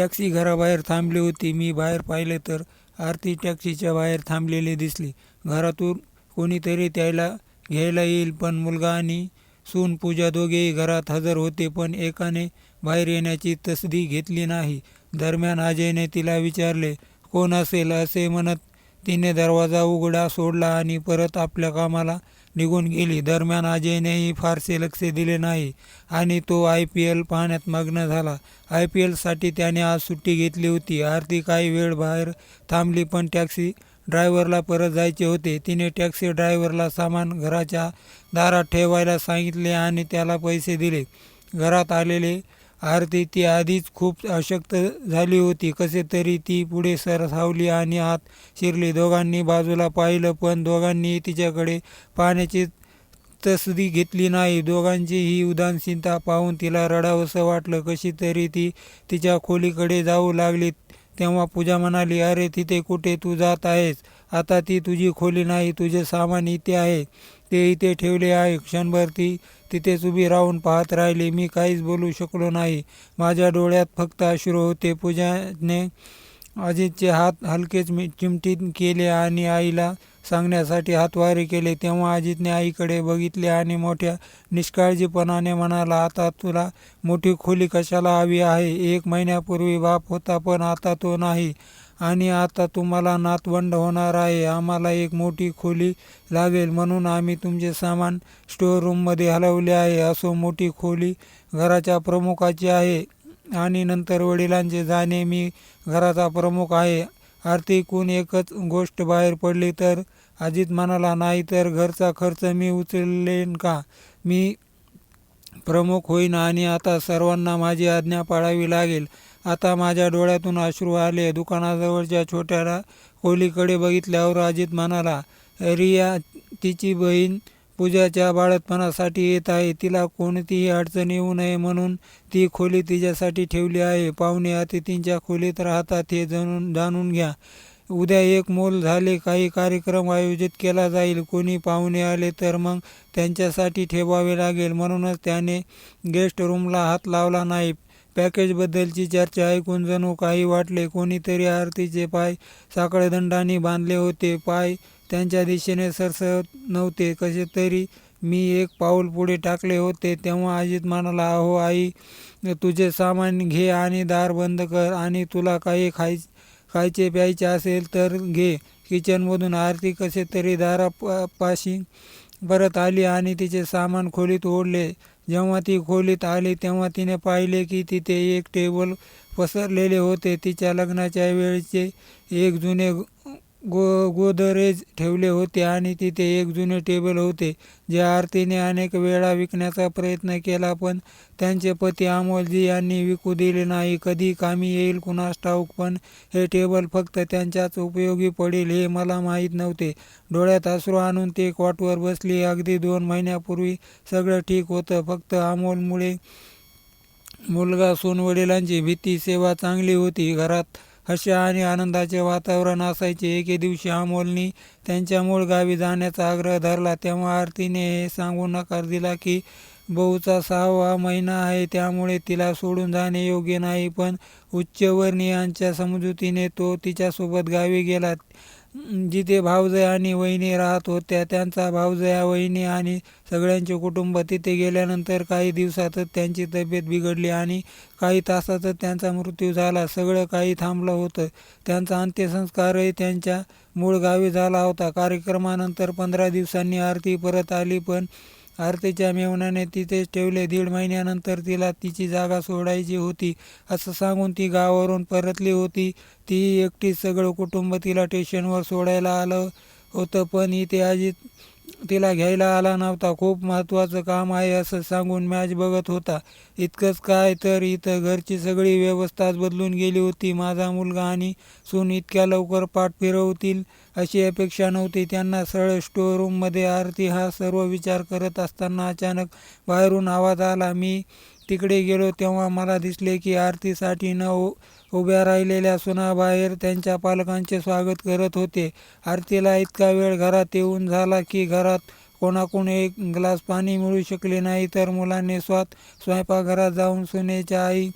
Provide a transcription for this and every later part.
Taxi घराबाहेर थांबली होती. मी बाहेर पाहिले तर आरती टॅक्सीच्या बाहेर थांबलेली दिसली. घरातून कोणीतरी त्याला घ्यायला येईल पण मुलगा आणि सून पूजा दोघेही घरात हजर होते पण एकाने बाहेर येण्याची तसदी घेतली नाही. दरम्यान अजयने तिला विचारले कोण असेल? असे म्हणत तिने दरवाजा उघडा सोडला आणि परत आपल्या कामाला निघून गेली. दरम्यान अजयनेही फारसे लक्ष दिले नाही आणि तो आय पी एल पाहण्यात मग्न झाला. आय पी एलसाठी त्याने आज सुट्टी घेतली होती. आरती काही वेळ बाहेर थांबली पण टॅक्सी ड्रायव्हरला परत जायचे होते. तिने टॅक्सी ड्रायव्हरला सामान घराच्या दारात ठेवायला सांगितले आणि त्याला पैसे दिले. घरात आलेले आरती ती आधीच खूप अशक्त झाली होती. कसे तरी ती पुढे सरसावली आणि आत शिरली. दोघांनी बाजूला पाहिलं पण दोघांनी तिच्याकडे पाहण्याची तसदी घेतली नाही. दोघांची ही उदासीनता पाहून तिला रडावंसं वाटलं. कशी तरी ती तिच्या खोलीकडे जाऊ लागली. तेव्हा पूजा म्हणाली अरे तिथे कुठे तू जात आहेस? आता ती तुझी खोली नाही तुझे सामान इथे आहे. ते इथे ठेवले आहे. क्षणभर ती तिथेच उभी राहून पाहत राहिली. मी काहीच बोलू शकलो नाही. माझ्या डोळ्यात फक्त अश्रू होते. पूजाने अजितचे हात हलकेच मी चिमटीत केले आणि आईला सांगण्यासाठी हातवारे केले. तेव्हा अजितने आईकडे बघितले आणि मोठ्या निष्काळजीपणाने म्हणाला आता तुला मोठी खोली कशाला हवी आहे? एक महिन्यापूर्वी बाप होता पण आता तो नाही. आणि आता तुम्हाला नातवंड होणार आहे. आम्हाला एक मोठी खोली लागेल म्हणून आम्ही तुमचे सामान स्टोअर रूममध्ये हलवले आहे. असो मोठी खोली घराच्या प्रमुखाची आहे आणि नंतर वडिलांचे जाणे मी घराचा प्रमुख आहे. आर्थिकून एकच गोष्ट बाहेर पडली तर अजित म्हणाला नाही तर घरचा खर्च मी उचलेन का? मी प्रमुख होईन आणि आता सर्वांना माझी आज्ञा पाळावी लागेल. आता माझ्या डोळ्यातून अश्रू आले. दुकानाजवळच्या छोट्या खोलीकडे बघितल्यावर अजित म्हणाला रिया तिची बहीण पूजाच्या बाळतपणासाठी येत आहे. तिला कोणतीही अडचण येऊ नये म्हणून ती खोली तिच्यासाठी ठेवली आहे. पाहुणे अतिथींच्या खोलीत राहतात हे जाणून जाणून घ्या. उद्या एक मोल झाले. काही कार्यक्रम आयोजित केला जाईल. कोणी पाहुणे आले तर मग त्यांच्यासाठी ठेवावे लागेल. म्हणूनच त्याने गेस्ट रूमला हात लावला नाही. पॅकेजबद्दलची चर्चा ऐकून जणू काही वाटले कोणीतरी आरतीचे पाय साखळदंडाने बांधले होते. पाय त्यांच्या दिशेने सरसरत नव्हते. कसे तरी मी एक पाऊल पुढे टाकले होते. तेव्हा अजित म्हणाला अहो आई तुझे सामान घे आणि दार बंद कर आणि तुला काही खाय खायचे प्यायचे असेल तर घे. किचनमधून आरती कसे तरी दारा पाशी परत आली आणि तिचे सामान खोलीत ओढले. जेव्हा ती खोलीत आली तेव्हा तिने पाहिले की तिथे एक टेबल पसरलेले होते. तिच्या लग्नाच्या वेळचे एक जुने गो गोदरेज ठेवले होते आणि तिथे एक जुने टेबल होते जे आरतीने अनेक वेळा विकण्याचा प्रयत्न केला पण त्यांचे पती अमोलजी यांनी विकू दिले नाही. कधी कामी येईल कुणास ठाऊक पण हे टेबल फक्त त्यांच्याच उपयोगी पडेल हे मला माहीत नव्हते. डोळ्यात अश्रू आणून ते कॉटवर बसली. अगदी दोन महिन्यापूर्वी सगळं ठीक होतं. फक्त अमोलमुळे मुलगा सोनवडिलांची भीती सेवा चांगली होती. घरात हर्ष आणि आनंदाचे वातावरण असायचे. एके दिवशी अमोलनी त्यांच्या मूळ गावी जाण्याचा आग्रह धरला. तेव्हा आरतीने हे सांगून नकार दिला की बहुचा सहावा महिना आहे त्यामुळे तिला सोडून जाणे योग्य नाही. पण उच्चवर्णीयांच्या समजुतीने तो तिच्यासोबत गावी गेला. जिथे भावजय आणि वहिनी राहत होत्या त्यांचा भावजया वहिनी आणि सगळ्यांचे कुटुंब तिथे गेल्यानंतर काही दिवसातच त्यांची तब्येत बिघडली आणि काही तासातच त्यांचा मृत्यू झाला. सगळं काही थांबलं होतं. त्यांचा अंत्यसंस्कारही त्यांच्या मूळ गावी झाला होता. कार्यक्रमानंतर पंधरा दिवसांनी आरती परत आली पण आरतीच्या मेवण्याने तिथेच ठेवले. दीड महिन्यानंतर तिला तिची जागा सोडायची होती. असं सांगून ती गावावरून परतली होती. ती एकटी सगळं कुटुंब तिला स्टेशनवर सोडायला आलं. होतं पण इथे अजित तिला घ्यायला आला नव्हता. खूप महत्त्वाचं काम आहे असं सांगून मॅच बघत होता. इतकंच काय तर इथं घरची सगळी व्यवस्थाच बदलून गेली होती. माझा मुलगा आणि सून इतक्या लवकर पाठ फिरवतील अशी अपेक्षा नव्हती. त्यांना सरळ स्टोअर रूममध्ये आरती हा सर्व विचार करत असताना अचानक बाहेरून आवाज आला. मी तिकडे गेलो तेव्हा मला दिसले की आरतीसाठी न हो- उभ्या राहिलेल्या सुनाबाहेर त्यांच्या पालकांचे स्वागत करत होते. आरतीला इतका वेळ घरात येऊन झाला की घरात कोणाकडून एक ग्लास पाणी मिळू शकले नाही तर मुलांनी स्वत स्वयंपाकघरात जाऊन सुनेच्या आई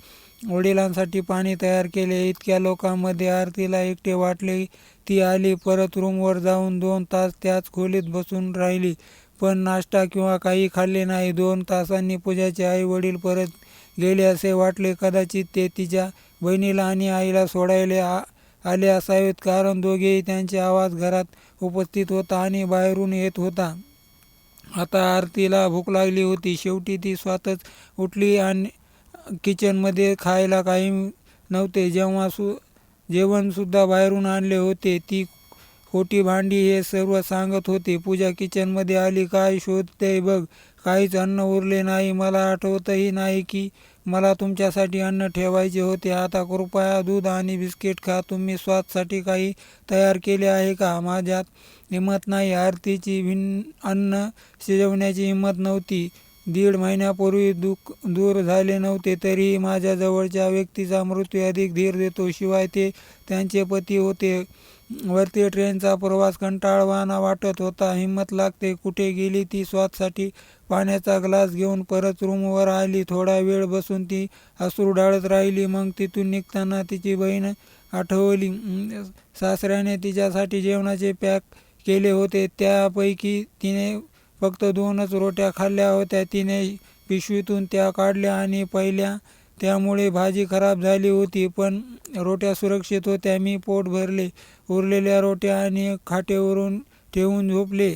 वडिलांसाठी पाणी तयार केले. इतक्या लोकांमध्ये आरतीला एकटे वाटले. ती आली परत रूमवर जाऊन दोन तास त्याच खोलीत बसून राहिली. पण नाश्ता किंवा काही खाल्ले नाही. दोन तासांनी पूजाचे आई वडील परत गेले असे वाटले. कदाचित ते तिच्या बहिणीला आणि आईला सोडायला आ आले असावेत कारण दोघेही त्यांचे आवाज घरात उपस्थित होता आणि बाहेरून येत होता. आता आरतीला भूक लागली होती. शेवटी ती स्वतःच उठली आणि किचनमध्ये खायला काही नव्हते. जेव्हा सु जेवणसुद्धा बाहेरून आणले होते ती खोटी भांडी हे सर्व सांगत होते. पूजा किचनमध्ये आली काय शोधते बघ? काहीच अन्न उरले नाही. मला आठवतही नाही की मला तुमच्यासाठी अन्न ठेवायचे होते. आता कृपया दूध आणि बिस्किट खा. तुम्ही स्वादसाठी काही तयार केले आहे का? माझ्यात हिंमत नाही. आरतीची भिन्न अन्न शिजवण्याची हिंमत नव्हती. दीड महिन्यापूर्वी दुःख दूर झाले नव्हते तरीही माझ्या जवळच्या व्यक्तीचा मृत्यू अधिक धीर देतो. शिवाय ते त्यांचे पती होते. वरती ट्रेनचा प्रवास कंटाळवाना वाटत होता. हिंमत लागते कुठे गेली ती स्वातसाठी पाण्याचा ग्लास घेऊन परत रूमवर आली. थोडा वेळ बसून ती अश्रू डाळत राहिली. मग तिथून निघताना तिची बहीण आठवली. सासऱ्याने तिच्यासाठी जेवणाचे पॅक केले होते. त्यापैकी तिने फक्त दोनच रोट्या खाल्ल्या होत्या. तिने पिशवीतून त्या काढल्या आणि पहिल्या त्यामुळे भाजी खराब झाली होती पण रोट्या सुरक्षित होत्या. मी पोट भरले उरलेल्या रोट्या आणि खाटेवरून ठेवून झोपले.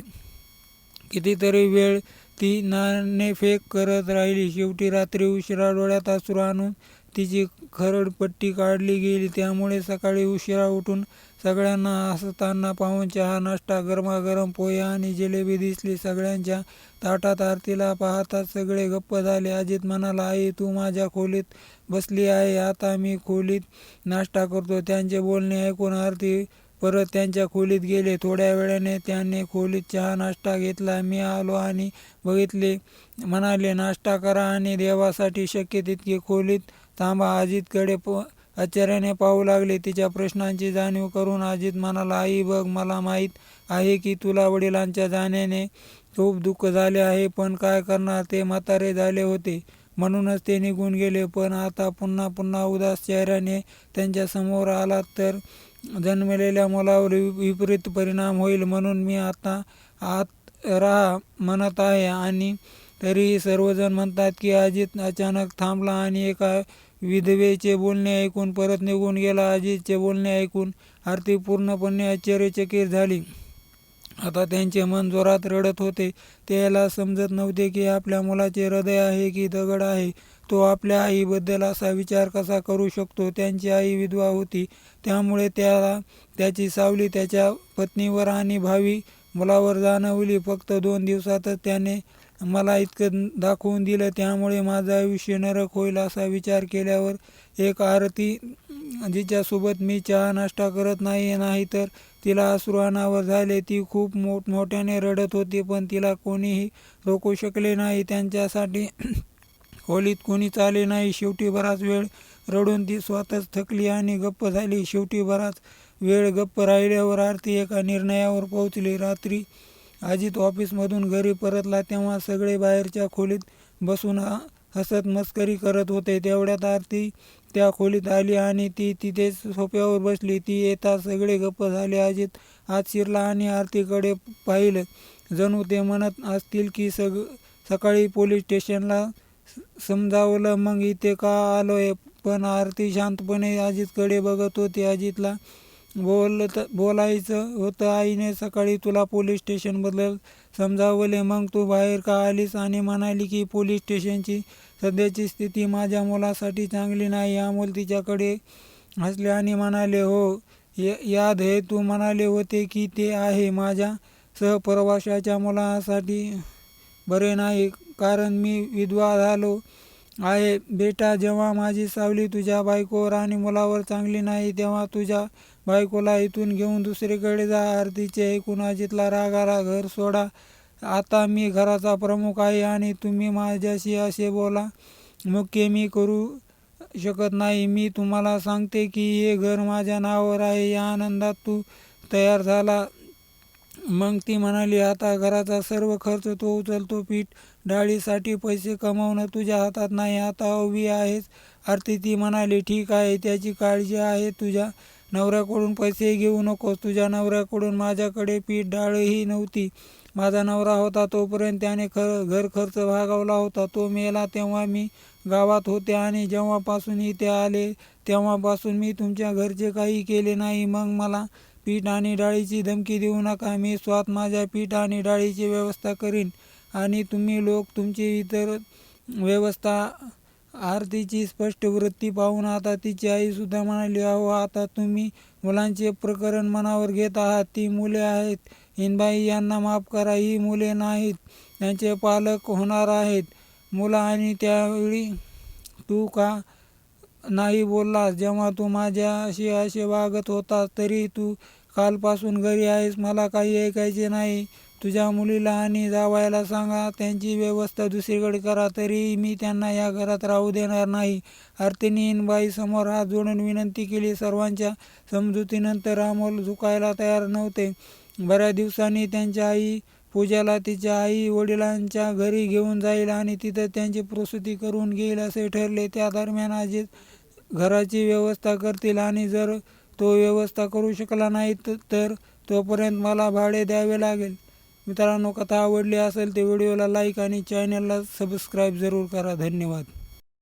कितीतरी वेळ ती नाणेफेक करत राहिली. शेवटी रात्री उशिरा डोळ्यात अश्रू आणून तिची खरडपट्टी काढली गेली. त्यामुळे सकाळी उशिरा उठून सगळ्यांना हसताना पाहून चहा नाश्ता गरमागरम पोहे आणि जिलेबी दिसली. सगळ्यांच्या ताटात आरतीला पाहताच सगळे गप्प झाले. अजित म्हणाला आई तू माझ्या खोलीत बसली आहे. आता मी खोलीत नाश्ता करतो. त्यांचे बोलणे ऐकून आरती परत त्यांच्या खोलीत गेले. थोड्या वेळाने त्याने खोलीत चहा नाश्ता घेतला. मी आलो आणि बघितले. म्हणाले नाश्ता करा आणि देवासाठी शक्य तितके खोलीत थांबा. अजितकडे प आश्चर्याने पाहू लागले. तिच्या प्रश्नांची जाणीव करून अजित म्हणाला आई बघ मला माहीत आहे की तुला वडिलांच्या जाण्याने खूप दुःख झाले आहे पण काय करणार? ते म्हातारे झाले होते. म्हणूनच ते निघून गेले. पण आता पुन्हा पुन्हा उदास चेहऱ्याने त्यांच्यासमोर आला तर जन्मलेल्या मुलावर वि- विपरीत परिणाम होईल. म्हणून मी आता आत राहा म्हणत आहे. आणि तरीही सर्वजण म्हणतात की अजित अचानक थांबला आणि एका विधवेचे बोलणे ऐकून परत निघून गेला. अजितचे बोलणे ऐकून आरती पूर्णपणे आश्चर्यचकित झाली. आता त्यांचे मन जोरात रडत होते. त्याला समजत नव्हते की आपल्या मुलाचे हृदय आहे की दगड आहे. तो आपल्या आईबद्दल असा विचार कसा करू शकतो? त्यांची आई विधवा होती. त्यामुळे त्याला त्याची सावली त्याच्या पत्नीवर आणि भावी मुलावर जाणवली. फक्त दोन दिवसातच त्याने मला इतकं दाखवून दिलं त्यामुळे माझं आयुष्य नरक होईल असा विचार केल्यावर एक आरती जिच्यासोबत मी चहा नाश्ता करत नाही नाही तर तिला अश्रू अनावर झाले. ती खूप मोठमोठ्याने रडत होती पण तिला कोणीही रोखू शकले नाही. त्यांच्यासाठी खोलीत कोणीच आले नाही. शेवटी बराच वेळ रडून ती स्वतःच थकली आणि गप्प झाली. शेवटी बराच वेळ गप्प राहिल्यावर आरती एका निर्णयावर पोहोचली. रात्री अजित ऑफिसमधून घरी परतला तेव्हा सगळे बाहेरच्या खोलीत बसून ह- हसत मस्करी करत होते. तेवढ्यात आरती त्या खोलीत आली आणि ती तिथेच सोप्यावर बसली. ती येता सगळे गप्प झाले. अजित आत शिरला आणि आरतीकडे पाहिलं. जणू ते म्हणत असतील की सग सकाळी पोलीस स्टेशनला समजावलं मग इथे का आलोय? पण आरती शांतपणे अजितकडे बघत होती. अजितला बोलत बोलायचं होतं आईने सकाळी तुला पोलीस स्टेशनबद्दल समजावले. मग तू बाहेर का आलीस आणि म्हणाली की पोलीस स्टेशनची सध्याची स्थिती माझ्या मुलासाठी चांगली नाही. अमोल तिच्याकडे हसले आणि म्हणाले हो याद हे तू म्हणाले होते की ते आहे. माझ्या सहप्रवाशाच्या मुलासाठी बरे नाही. कारण मी विधवा झालो आहे. बेटा जेव्हा माझी सावली तुझ्या बायकोवर आणि मुलावर चांगली नाही तेव्हा तुझ्या बायकोला इथून घेऊन दुसरीकडे जा आरतीचे ऐकून अजितला राग आला घर सोडा. आता मी घराचा प्रमुख आहे आणि तुम्ही माझ्याशी असे बोला. मुख्य मी करू शकत नाही. मी तुम्हाला सांगते की हे घर माझ्या नावावर आहे. या आनंदात तू तयार झाला. मग ती म्हणाली आता घराचा सर्व खर्च तो उचलतो. पीठ डाळीसाठी पैसे कमावणं तुझ्या हातात नाही. आता उभी आहेस. आरती ती म्हणाली ठीक आहे. त्याची काळजी आहे तुझ्या नवऱ्याकडून पैसे घेऊ नकोस. तुझ्या नवऱ्याकडून माझ्याकडे पीठ डाळही नव्हती. माझा नवरा होता तोपर्यंत त्याने खर घर खर्च भागवला होता. तो मेला तेव्हा मी गावात होते आणि जेव्हापासून इथे आले तेव्हापासून मी तुमच्या घरचे काही केले नाही. मग मला पीठ आणि डाळीची धमकी देऊ नका. मी स्वत माझ्या पीठ आणि डाळीची व्यवस्था करीन. आणि तुम्ही लोक तुमची इतर व्यवस्था आरतीची स्पष्ट वृत्ती पाहून आता तिची आई सुद्धा म्हणाली अहो आता तुम्ही मुलांचे प्रकरण मनावर घेत आहात. ती मुले आहेत. हिनबाई यांना माफ करा. ही मुले नाहीत. त्यांचे पालक होणार आहेत. मुलं आणि त्यावेळी तू का नाही बोललास? जेव्हा तू माझ्याशी असे वागत होतास तरी तू कालपासून घरी आहेस. मला काही ऐकायचे नाही. तुझ्या मुलीला आणि जावायला सांगा त्यांची व्यवस्था दुसरीकडे करा तरी मी त्यांना या घरात राहू देणार नाही. आरतीने इनबाई समोर हात जोडून विनंती केली. सर्वांच्या समजुतीनंतर अमोल झुकायला तयार नव्हते. बऱ्याच दिवसांनी त्यांच्या आई पूजाला तिच्या आई वडिलांच्या घरी घेऊन जाईल आणि तिथं त्यांची प्रसूती करून घेईल असे ठरले. त्या दरम्यान आजी घराची व्यवस्था करतील आणि जर तो व्यवस्था करू शकला नाही तर तोपर्यंत मला भाडे द्यावे लागेल. मित्रांनो कथा आवडली असेल तर व्हिडिओला लाईक आणि चॅनलला सबस्क्राईब जरूर करा. धन्यवाद.